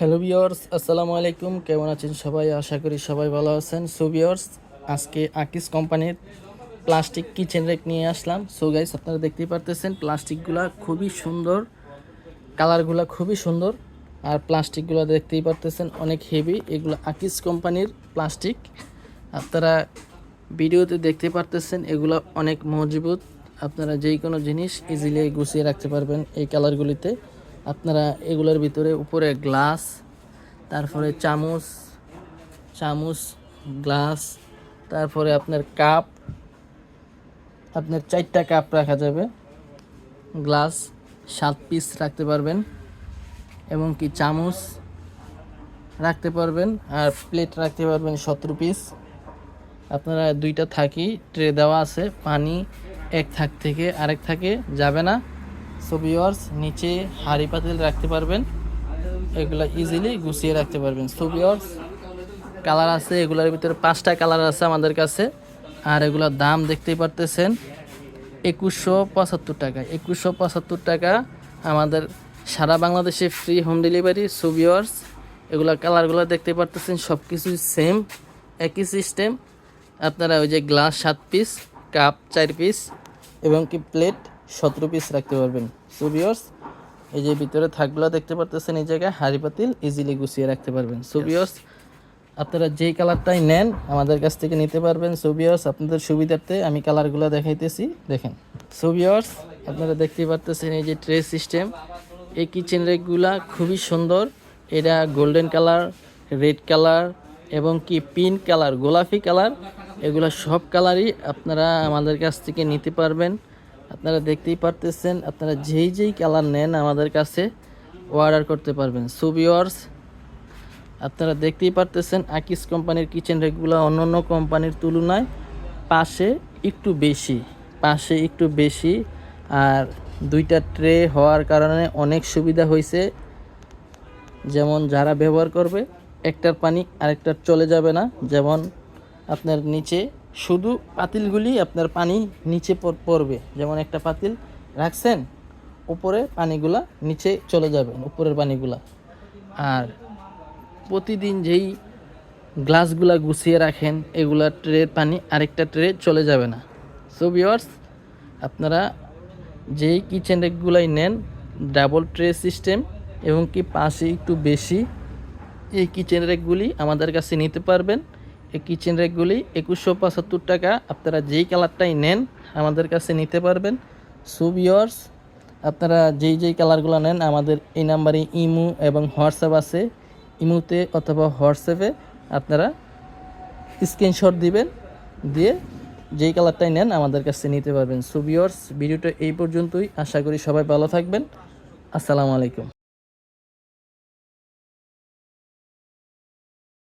Hello বিয়র্স আসসালামু আলাইকুম। কেমন আছেন সবাই? আশা করি সবাই ভালো আছেন। সো বিয়র্স আজকে আকিস কোম্পানির প্লাস্টিক কিচেন রেক নিয়ে আসলাম। সো গাইস আপনারা দেখতেই পারতেছেন প্লাস্টিকগুলা খুবই সুন্দর কালারগুলো খুবই সুন্দর। আর প্লাস্টিকগুলো দেখতেই পারতেছেন, অনেক হেভি এগুলো আকিস কোম্পানির প্লাস্টিক আপনারা ভিডিওতে দেখতে পারতেছেন, এগুলো অনেক মজবুত। আপনারা যেই কোনো জিনিস ইজিলি গুছিয়ে রাখতে পারবেন এই কালারগুলিতে আপনারা এগুলোর ভিতরে উপরে গ্লাস, তারপরে চামচ চামচ, গ্লাস, তারপরে আপনার কাপ, আপনার চারটা কাপ রাখা যাবে। গ্লাস সাত পিস রাখতে পারবেন, এবং কি চামচ রাখতে পারবেন, আর প্লেট রাখতে পারবেন সতেরো পিস আপনারা দুইটা থাকি ট্রে দেওয়া আছে, পানি এক থাক থেকে আরেক থাকে, যাবে না। সো ভিউয়ার্স নিচে হাঁড়ি পাতিল রাখতে পারবেন। এগুলো ইজিলি গুছিয়ে রাখতে পারবেন। সো ভিউয়ার্স কালার আছে, এগুলোর ভিতরে পাঁচটা কালার আছে আমাদের কাছে। আর এগুলোর দাম দেখতেই পারতেছেন, একুশশো পঁচাত্তর টাকা। একুশশো পঁচাত্তর টাকা আমাদের সারা বাংলাদেশে free home delivery so viewers এগুলো কালারগুলো দেখতে পারতেছেন সব কিছুই সেম একই সিস্টেম আপনারা ওই যে গ্লাস সাত পিস কাপ চার পিস এবং কি প্লেট সতেরো পিস রাখতে পারবেন। সো ভিউয়ার্স এই যে ভিতরে থাকগুলো দেখতে পারতেছেন এই জায়গায় হাঁড়ি পাতিল ইজিলি গুছিয়ে রাখতে পারবেন। সো ভিউয়ার্স আপনারা যেই কালারটাই নেন আমাদের কাছ থেকে নিতে পারবেন। সোভিয়ার্স আপনাদের সুবিধার্থে আমি কালারগুলো দেখাইতেছি দেখেন। সোভিয়ার্স আপনারা দেখতেই পারতেছেন এই যে ট্রে সিস্টেম এই কিচেন রেকগুলা খুবই সুন্দর। এটা গোল্ডেন কালার রেড কালার এবং কি পিঙ্ক কালার গোলাপি কালার এগুলো সব কালারই আপনারা আমাদের কাছ থেকে নিতে পারবেন। আপনারা দেখতেই পারতেছেন, আপনারা যেই যেই কালার নেন আমাদের কাছে অর্ডার করতে পারবেন। সোভিয়ার্স আপনারা দেখতেই পারতেছেন আকিস কোম্পানির কিচেন রেকগুলো অন্য অন্য কোম্পানির তুলনায় পাশে একটু বেশি, পাশে একটু বেশি। আর দুইটা ট্রে হওয়ার কারণে অনেক সুবিধা হয়েছে। যেমন যারা ব্যবহার করবে, একটার পানি আরেকটার চলে যাবে না। যেমন আপনার নিচে শুধু পাতিলগুলি আপনার পানি নিচে পড়বে। যেমন একটা পাতিল রাখছেন, উপরে পানিগুলা নিচে চলে যাবে, উপরের পানিগুলা। আর প্রতিদিন যেই গ্লাসগুলা গুছিয়ে রাখেন, এগুলা ট্রের পানি আরেকটা ট্রে চলে যাবে না। সো ভিওয়ার্স আপনারা যেই কিচেন রেকগুলাই নেন ডাবল ট্রে সিস্টেম এবং কি পাশে একটু বেশি, এই কিচেন রেকগুলি আমাদের কাছে নিতে পারবেন। এই কিচেন রেকগুলি একুশশো পঁচাত্তর টাকা। আপনারা যেই কালারটাই নেন, আমাদের কাছে নিতে পারবেন। সো ভিওয়ার্স আপনারা যেই যেই কালারগুলো নেন, আমাদের এই নাম্বারে ইমু এবং হোয়াটসঅ্যাপ আছে। ইমুতে অথবা হোয়াটসঅ্যাপে আপনারা স্ক্রিনশট দিবেন, দিয়ে যেই কালারটাই নেন, আমাদের কাছে নিতে পারবেন। সো ভিওর্স ভিডিওটা এই পর্যন্তই। আশা করি সবাই ভালো থাকবেন। আসসালামু আলাইকুম।